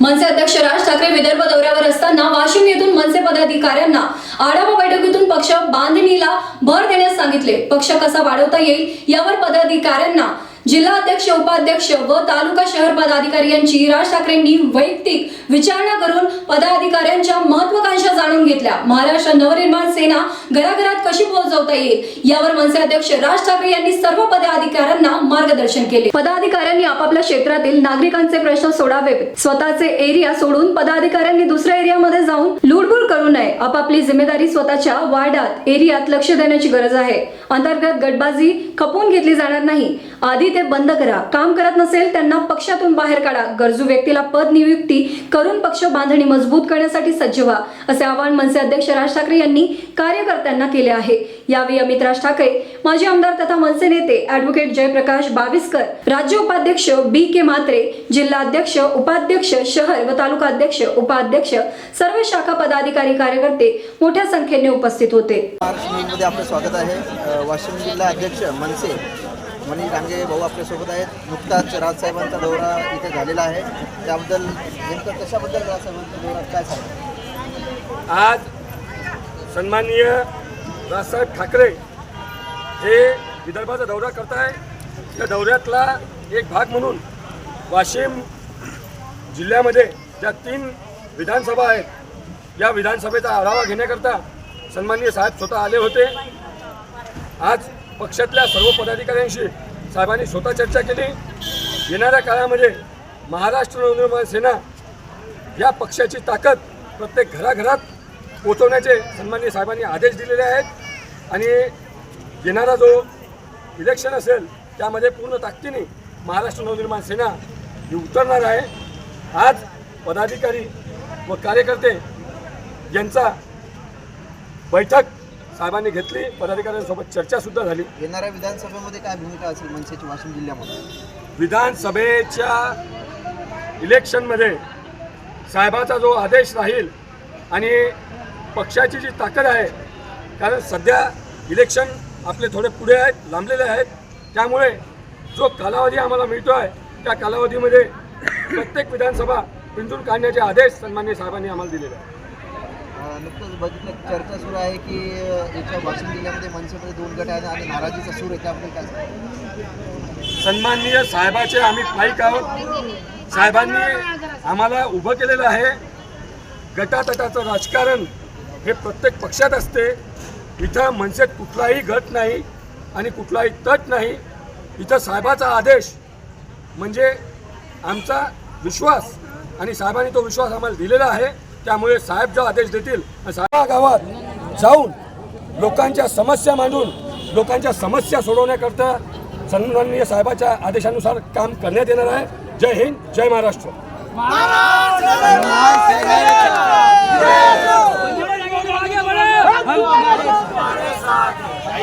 मनसे अध्यक्ष राज ठाकरे विदर्भ दौऱ्यावर असताना वाशिम येथून मनसे पदाधिकाऱ्यांना आढावा बैठकीतून पक्ष बांधणीला भर देण्यास सांगितले. पक्ष कसा वाढवता येईल यावर पदाधिकाऱ्यांना जिल्हा अध्यक्ष उपाध्यक्ष व तालुका शहर पदाधिकारी यांची राज ठाकरेंनी वैयक्तिक विचारणा करून पदाधिकाऱ्यांच्या महत्वाकांक्षा जाणून घेतल्या. महाराष्ट्र नवनिर्माण सेना घराघरात कशी पोहोचवता येईल? यावर मनसे अध्यक्ष राज ठाकरे यांनी सर्व पदाधिकाऱ्यांना मार्गदर्शन केले. पदाधिकाऱ्यांनी आपापल्या क्षेत्रातील नागरिकांचे प्रश्न सोडावेत. स्वतःचे एरिया सोडून पदाधिकाऱ्यांनी दुसऱ्या एरियामध्ये जाऊन लुडबुड करू नये. आपापली जिम्मेदारी स्वतःच्या वार्डात एरियात लक्ष देण्याची गरज आहे. अंतर्गत गटबाजी खपवून घेतली जाणार नाही. आधी ते बंद करा. काम करत नसेल त्यांना पक्षातून बाहेर काढा. गरजू व्यक्तीला पद नियुक्ती करून पक्ष बांधणी मजबूत करण्यासाठी सज्ज व्हा असे आवाहन मनसे अध्यक्ष राज ठाकरे यांनी कार्यकर्त्यांना केले आहे. यावेळी अमित राज ठाकरे माजी आमदार तथा मनसे नेते ऍडव्होकेट जयप्रकाश बाविस्कर राज्य उपाध्यक्ष बी के म्हात्रे जिल्हा अध्यक्ष उपाध्यक्ष शहर व तालुका अध्यक्ष उपाध्यक्ष सर्व शाखा पदाधिकारी कार्यकर्ते मोठ्या संख्येने उपस्थित होते. आपलं स्वागत आहे. वाशिम जिल्हा अध्यक्ष मनसे मनी डांगे भाऊ आपल्यासोबत आहेत. नुकताच राजसाहेबांचा दौरा इथे झालेला आहे. त्याबद्दल नेमकं कशाबद्दल राजसाहेबांचा दौरा काय सांगा आज सन्माननीय राजसाहेब ठाकरे हे विदर्भाचा दौरा करत आहे त्या दौऱ्यातला एक भाग म्हणून वाशिम जिल्ह्यामध्ये ज्या तीन विधानसभा आहेत या विधानसभेचा आढावा घेण्याकरता सन्माननीय साहेब स्वतः आले होते. आज पक्षातल्या सर्व पदाधिकाऱ्यांशी साहेबांनी स्वतः चर्चा केली. येणाऱ्या काळामध्ये महाराष्ट्र नवनिर्माण सेना या पक्षाची ताकद प्रत्येक घराघरात पोचवण्याचे सन्माननीय साहेबांनी आदेश दिलेले आहेत. आणि येणारा जो इलेक्शन असेल त्यामध्ये पूर्ण ताकदीने महाराष्ट्र नवनिर्माण सेना ही उतरणार आहे. आज पदाधिकारी व कार्यकर्ते यांचा बैठक साहेबांनी घेतली पदाधिकाऱ्यांसोबत चर्चासुद्धा झाली. येणाऱ्या विधानसभेमध्ये काय भूमिका असेल मनसेची वाशिम जिल्ह्यामध्ये? विधानसभेच्या इलेक्शनमध्ये साहेबाचा जो आदेश राहील आणि पक्षाची जी ताकद आहे कारण सध्या इलेक्शन आपले थोडे पुढे आहेत लांबलेले आहेत. त्यामुळे जो कालावधी आम्हाला मिळतो आहे त्या कालावधीमध्ये प्रत्येक विधानसभा पिंजून काढण्याचे आदेश सन्मान्य साहेबांनी आम्हाला दिलेले आहेत. नुकतंच बघितलं चर्चा सुरू आहे की याच्या वाशिम जिल्ह्यामध्ये मनसेमध्ये दोन गट आहेत आणि नाराजीचा सूर आहे त्याबद्दल काय सन्माननीय साहेबाचे आम्ही पाईक आहोत. साहेबांनी आम्हाला उभं केलेलं आहे. गटातटाचं राजकारण हे प्रत्येक पक्षात असते. इथं मनसेत कुठलाही गट नाही आणि कुठलाही तट नाही. इथं साहेबाचा आदेश म्हणजे आमचा विश्वास आणि साहेबांनी तो विश्वास आम्हाला दिलेला आहे. त्यामुळे साहेब जो आदेश देतील गावात जाऊन लोकांच्या समस्या मांडून लोकांच्या समस्या सोडवण्याकरता सन्माननीय साहेबाच्या आदेशानुसार काम करण्यात येणार आहे. जय हिंद जय Maharashtra.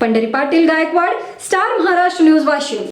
Pandhari Patil Gaikwad star Maharashtra news Washim